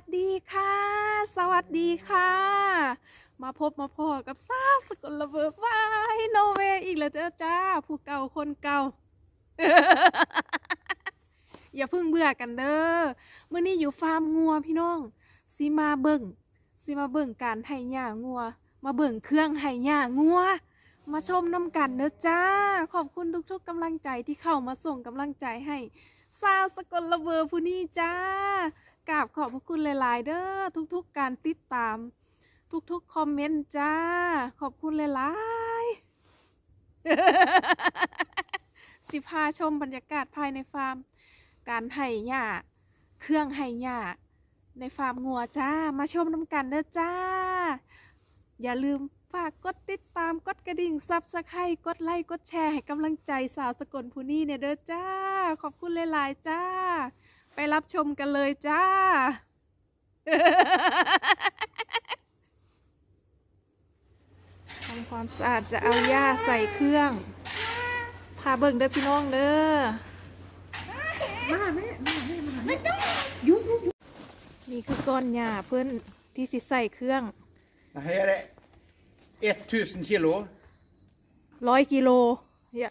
วัสดีค่ะ สวัสดีค่ะ มาพบมาพอกับสาสกลเบิร์วายโนเวอีกแล้วจ้าจ้าผู้เก่าคนเก่า อย่าเพิ่งเบื่อกันเด้อเมื่อนี้อยู่ฟาร์มงัวพี่น้องสิมาเบิ่งสิมาเบิ่งการไห้หญ้างัว มาเบิ่งเครื่องไห้หญ้างัว มาชมน้ำกันเด้อจ้า ขอบคุณทุกๆกำลังใจที่เข้ามาส่งกำลังใจให้สาสกลเวอร์ผู้นี้จ้า กราบขอบพระคุณหลายๆ เด้อทุกๆการติดตาม ทุกๆคอมเมนต์จ้า ขอบคุณหลายๆสิพาชมบรรยากาศภายในฟาร์ม การไห่หญ้าเครื่องไห่หญ้าในฟาร์มงัวจ้ามาชมน้ำกันเด้อจ้า อย่าลืมฝากกดติดตามกดกระดิ่งซับสไครต์กดไลค์กดแชร์ให้กำลังใจสาวสกลผู้นี้เนี่ยเด้อจ้า ขอบคุณหลาย ๆ จ้า ไปรับชมกันเลยจ้า ทำความสะอาดจะเอาหญ้าใส่เครื่อง พาเบิ่งเด้อพี่น้องเด้อ มาแม่มาแม่มาแม่ยุ่งยุ่งยุ่งนี่คือก้อนหญ้าเพื่อนที่สิใส่เครื่อง Det här är 1000 kilo. ร้อยกิโลอย่า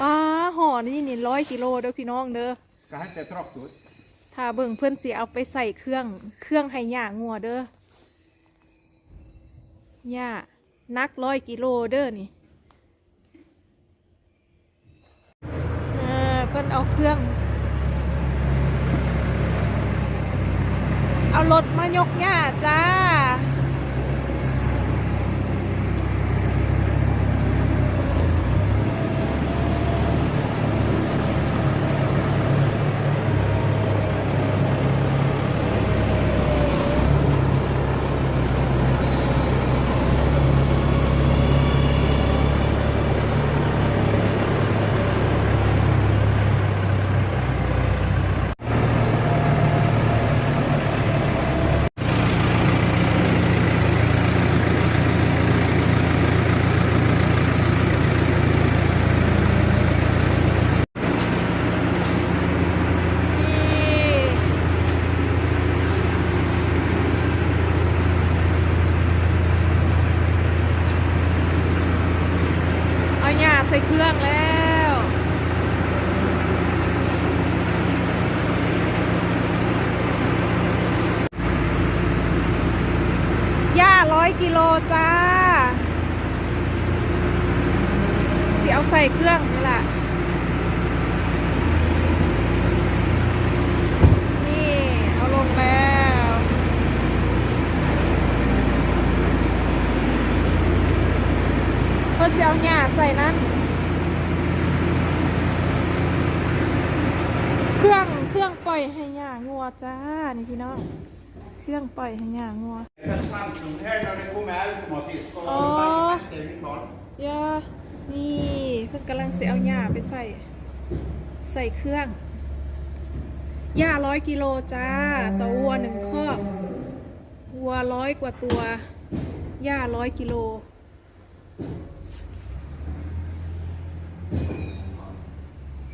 ป้าห่อนี่นี่ร้อยกิโลเด้อพี่น้องเด้อ Ska hämta traktor. ถ้าเบิ่งเพื่อนสิเอาไปใส่เครื่องเครื่องให้หญ้างัวเด้อหญ้านักร้อยกิโลเด้อนี่เออเพื่อนเอาเครื่อง เอารถมายกหญ้าจ้า นี่เอาหญ้าใส่เครื่องแล้ว หญ้าร้อยกิโล จ้าสิเอาใส่เครื่องนี่แหละนี่เอาลงแล้ว เพื่อสิเอาหญ้าใส่นั้น เครื่องเครื่องปล่อยให้หญ้างัวจ้า นี่พี่น้อง เครื่องปล่อยให้หญ้างัว För Samsung här när det kommer automatiskt. Och Åh. det är min barn. ยานี่เพิ่งกำลังเสียเอาหญ้าไปใส่ ใส่เครื่องหญ้าร้อยกิโลจ้า ต่อวัวหนึ่งคอกวัวร้อยกว่าตัวหญ้าร้อยกิโล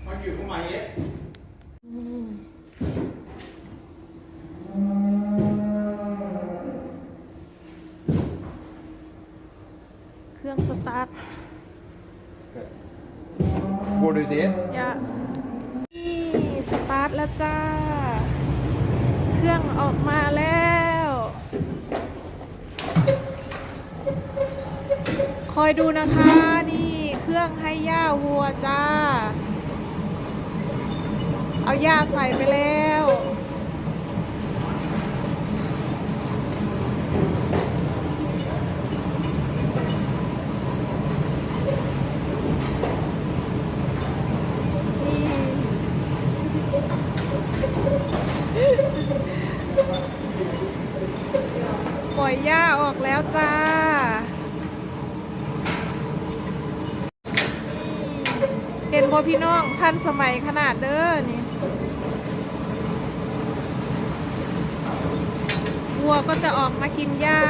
Man gör på mig. เค รื่องสตาร์ท Går du dit? ยานี่สตาร์ทแล้วจ้า เครื่องออกมาแล้ว คอยดูนะคะ นี่เครื่องให้หญ้าวัวจ้า เอาหญ้าใส่ไปแล้ว ปล่อยหญ้าออกแล้วจ้า เห็นบ่พี่น้องทันสมัยขนาดเด้อนี่วัวก็จะออกมากินหญ้า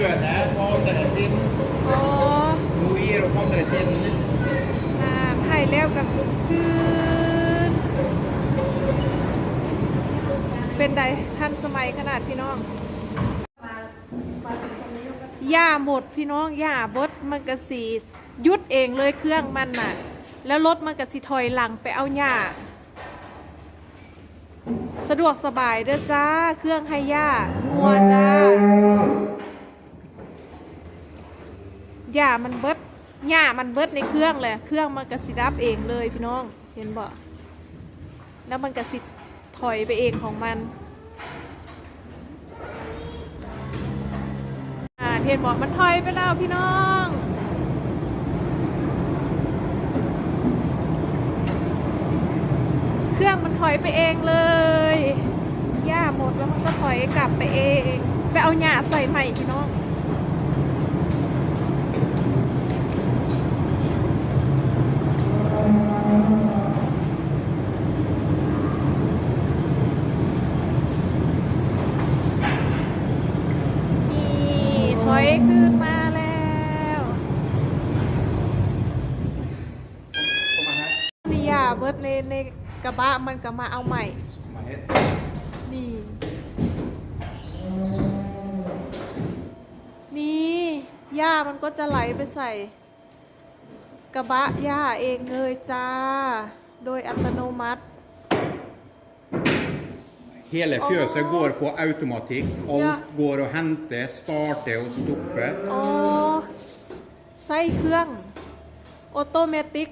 ciudad contra Chen, อ๋อ huir contra Chen. น้ำไผ่แล้วกับคืนเป็นใดท่านสมัยขนาดพี่น้องหญ้าหมดพี่น้องหญ้าบดมันกระสียุดเองเลยเครื่องมันน่ะ แล้วรถมันกระสีถอยหลังไปเอาหญ้า สะดวกสบายเด้อจ้า เครื่องให้หญ้างัวจ้า หญ้ามันเบิดหญ้ามันเบิดในเครื่องเลยเครื่องมันก็สิดับเองเลยพี่น้องเห็นบ่แล้วมันก็สิถอยไปเองของมันอ่าเห็นบอกมันถอยไปแล้วพี่น้องเครื่องมันถอยไปเองเลย หญ้าหมดแล้วมันก็ถอยกลับไปเอง ไปเอาหญ้าใส่ใหม่พี่น้อง นี่ถอยขึ้นมาแล้ว Komma här. นี่ยาเบิด ในในกระบะมันก็มาเอาใหม่ Komma här. นี่ นี่หญ้ามันก็จะไหลไปใส่ กระบะหญ้าเองเลยจ้า โดยอัตโนมัติ Hela fjøset går på automatikk. Alt Ja. går å hente, starte og stoppe. อ๋อ ใส่เครื่อง ออโตเมติก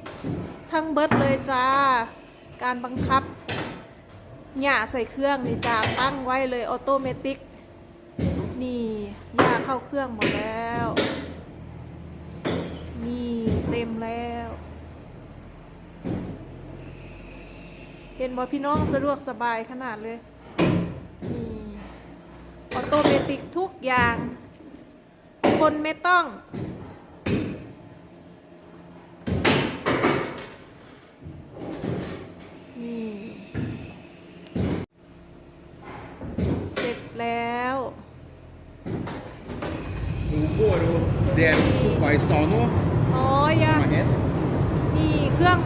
ทั้งเบิดเลยจ้า การบังคับหย่าใส่เครื่องนี่จ้าตั้งไว้เลยออโตเมติก นี่หย่าเข้าเครื่องหมดแล้ว นี่เต็มแล้ว เห็นบ่พี่น้องสะดวกสบายขนาดเลย นี่ออโตเมติกทุกอย่าง คนไม่ต้อง 2นู้น Oh yeah นี่เครื่อง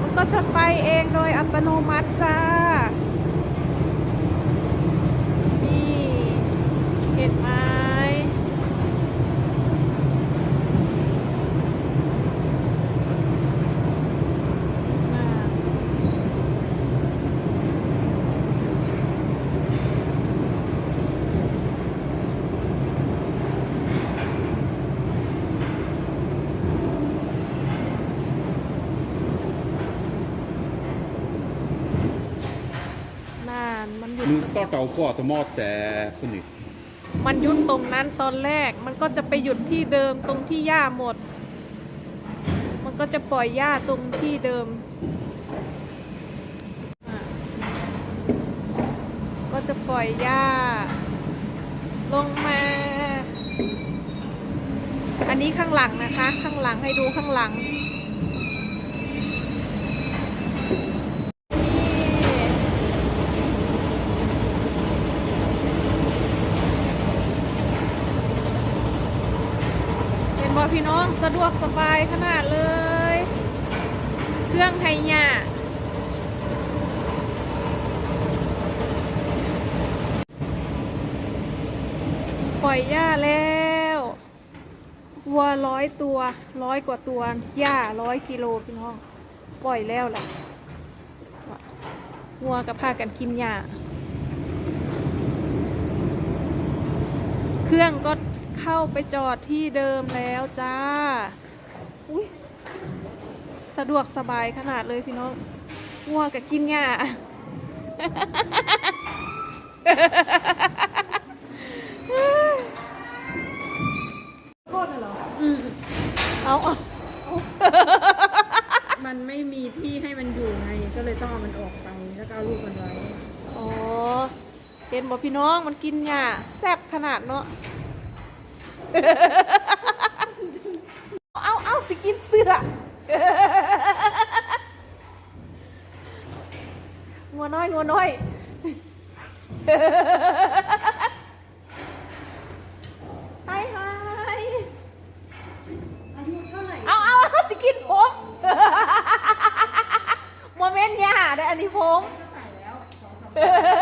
มันก็จะไปเองโดยอัตโนมัติจ้า มันหยุด Nå starta hun på automat eh, på nytt. มันยุดตรงนั้นตอนแรก มันก็จะไปหยุดที่เดิมตรงที่หญ้าหมด มันก็จะปล่อยหญ้าตรงที่เดิม ก็จะปล่อยหญ้า ลงมา อันนี้ข้างหลังนะคะ ข้างหลังให้ดูข้างหลัง นี่ เป็นบอพี่น้องสะดวกสบายขนาดเลย เครื่องไทยยาปล่อยหญ้าแล้ววัวร้อยตัวร้อยกว่าตัวหญ้าร้อยกิโลพี่น้อง ปล่อยแล้วแหละวัวกับพากันกินหญ้าเครื่องก็เข้าไปจอดที่เดิมแล้วจ้า อุ้ย สะดวกสบายขนาดเลยพี่น้องงัวกับกินหญ้าโคตรเหรอเอาเอามันไม่มีที่ให้มันอยู่ไง ก็เลยต้องเอามันออกไป แล้วก็เอาลูกมันไว้ อ๋อเห็นบอกพี่น้องมันกินหญ้าแซ่บขนาดเนาะ เอาเอาสิกินเสือ งัวน้อยงัวน้อยไฮไฮอายุเท่าไหร่เอาเอากินผมโมเมนต์ย่าได้อันนี้ผมเป็น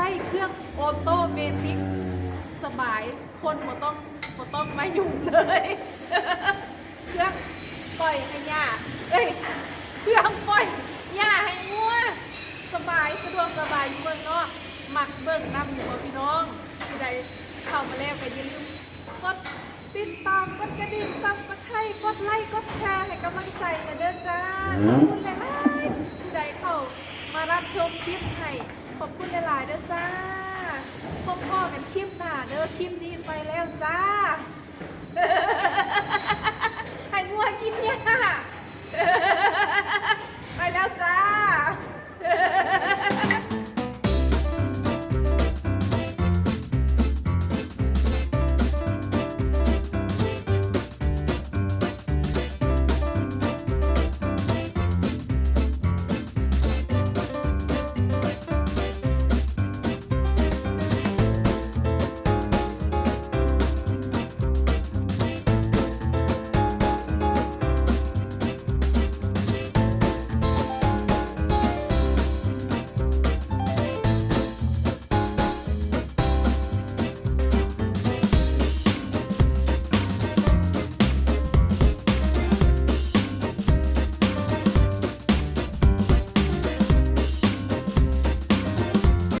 ใส่เครื่องออโตเมติกสบายคนบ่ต้องบ่ต้องไม่อยู่เลย เครื่องปล่อยขยะเอ้ยเครื่องปล่อยยาให้งัวสบายสะดวกสบายอยู่เมืองเนอกมักเบิ่งนำอยู่บ่พี่น้องที่ใดเข้ามาแล้วไปอย่าลืมกดติดตามกดกระดิ่งซับกดไลค์กดไลค์กดแชร์ให้กำลังใจกันเด้อจ้าขอบคุณเลยยๆที่ใดเข้ามารับชมคลิปให้ ขอบคุณหลายๆเด้อจ้าพบพ่อกันคลิปหน้าเด้อคลิปนี้ไปแล้วจ้าให้งัวกินเนี่ย